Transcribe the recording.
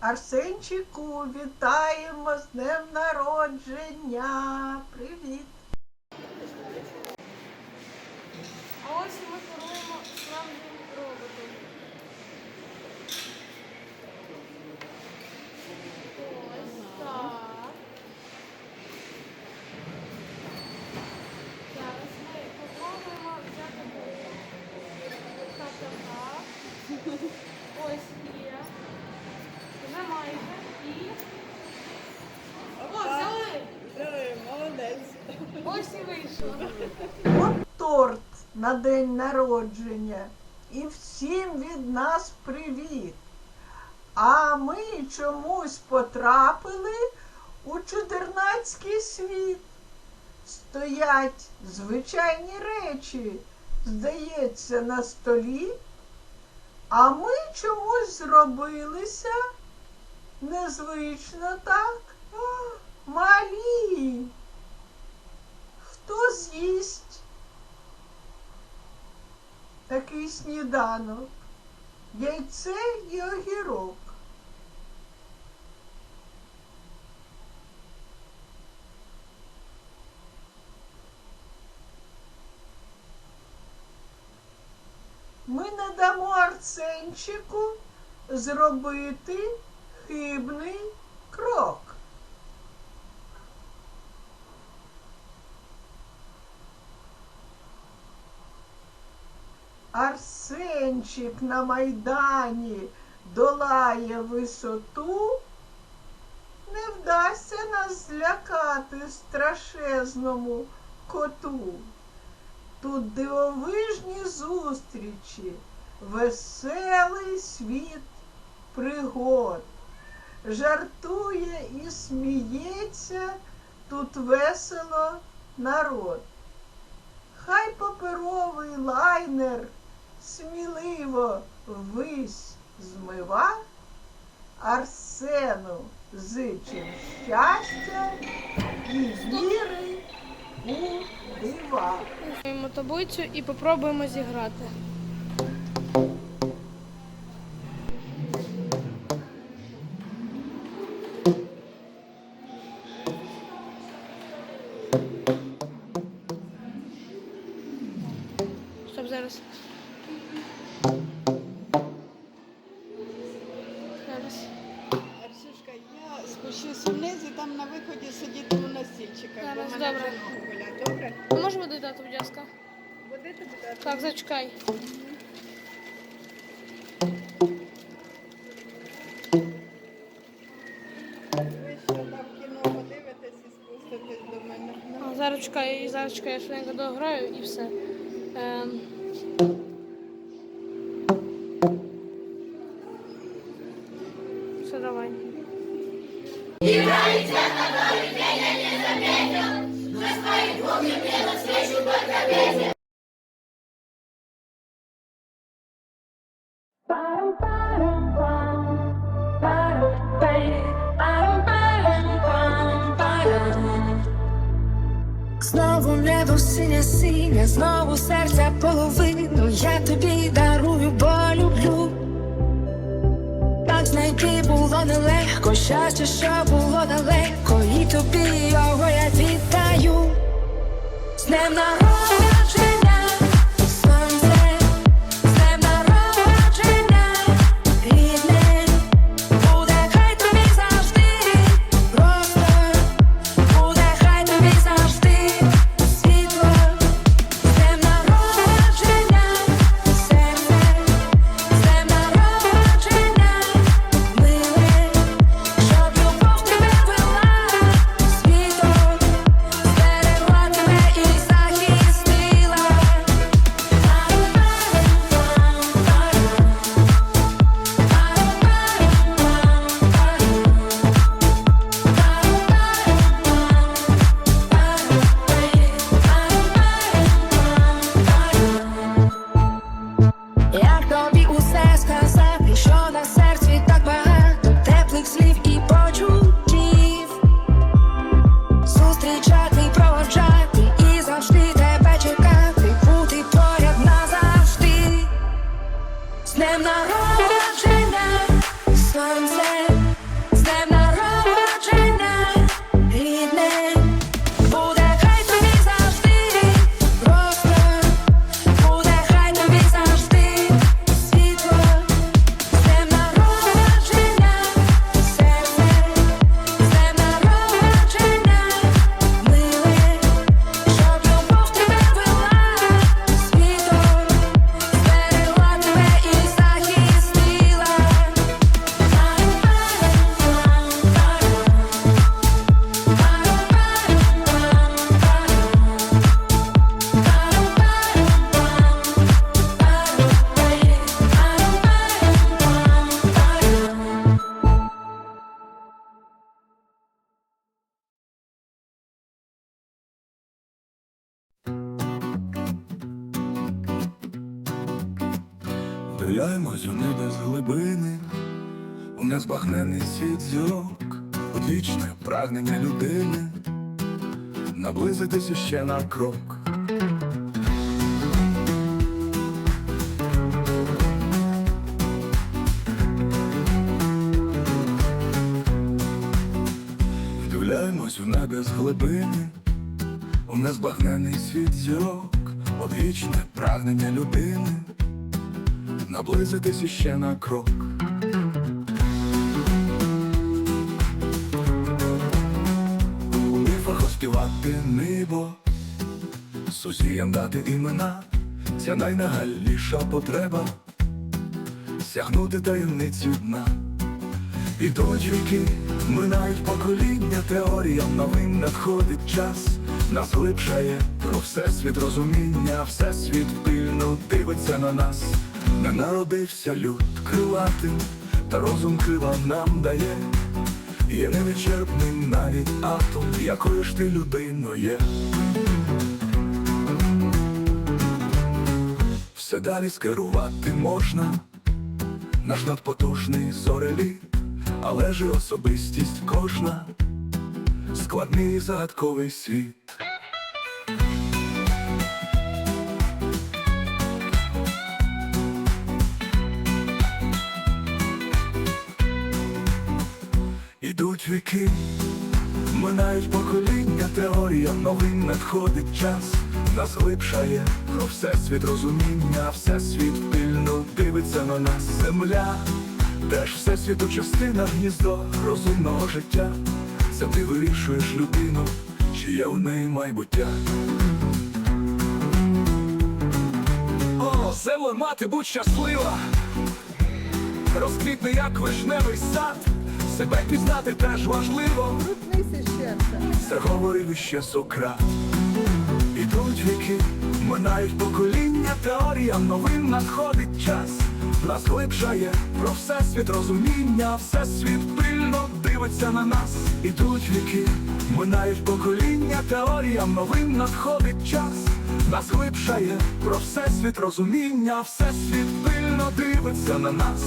Арсенчику, вітаємо з днем народження. Привіт. А ось ми керуємо славним роботом. Ось так. Зараз ми попробуємо взяти так, так. Ось є. Вже майже. І. О, взяли! Молодець. Ось і вийшло. От торт на день народження. І всім від нас привіт. А ми чомусь потрапили у чудернацький світ. Стоять звичайні речі, здається, на столі. А ми чомусь зробилися незвично так. Малі. Хто з'їсть такий сніданок? Яйце і огірок. Ми не дамо Арсенчику зробити хибний крок. Арсенчик на Майдані долає висоту, не вдасться нас злякати страшезному коту. Тут дивовижні зустрічі, веселий світ пригод. Жартує і сміється, тут весело народ. Хай паперовий лайнер сміливо ввись змива, Арсену зичим щастя і віри у дива. Маємо таблицю і попробуємо зіграти. Стоп. Зараз. Добре. Добре? А може води дати, будь ласка? Води тобі дати? Так, зачекай. Ви ще там кіно подивитесь і спуститесь до мене. А, зараз чекаю, зараз чекаю, я швиденько дограю і все. Ем, Знову небо синя синя, знову серця половину, я тобі дарую, бо люблю. Так знайти було нелегко, щастя, що було далеко, і тобі його я вітаю. З днем народження, try Вдивляємось у небес глибини, у незбагнений світ зірок, одвічне прагнення людини, наблизитися ще на крок. Вдивляємось у небес глибини, у незбагнений світ зірок, одвічне прагнення людини, наблизитись іще на крок. У міфах оспівати небо, сусіям дати імена, ця найнагальніша потреба, сягнути таємницю дна. Ідуть віки, минають покоління, теоріям новим надходить час, нас глибшає про всесвіт розуміння, всесвіт пильно дивиться на нас, не народився люд крилатим, та розум крила нам дає, є невичерпним навіть атом, якою ж ти людиною є. Все далі скерувати можна, наш надпотужний зореліт, але ж і особистість кожна, складний і загадковий світ. Ідуть віки, минають покоління, теорія новин надходить час, нас глибшає про всесвіт розуміння, всесвіт пильно дивиться на нас, земля, теж всесвіту частина гніздо розумного життя. Це ти вирішуєш людину, чи є у неї майбуття. О, земле мати, будь щаслива, розквітне, як вишневий сад, себе пізнати теж важливо. Це говорив іще Сократ. Ідуть віки, минають покоління, теоріям новин надходить час. Нас глибшає про всесвіт розуміння, всесвіт пильно дивиться на нас. Ідуть віки, минають покоління, теоріям новин надходить час. Нас глибшає про всесвіт розуміння, всесвіт пильно дивиться на нас.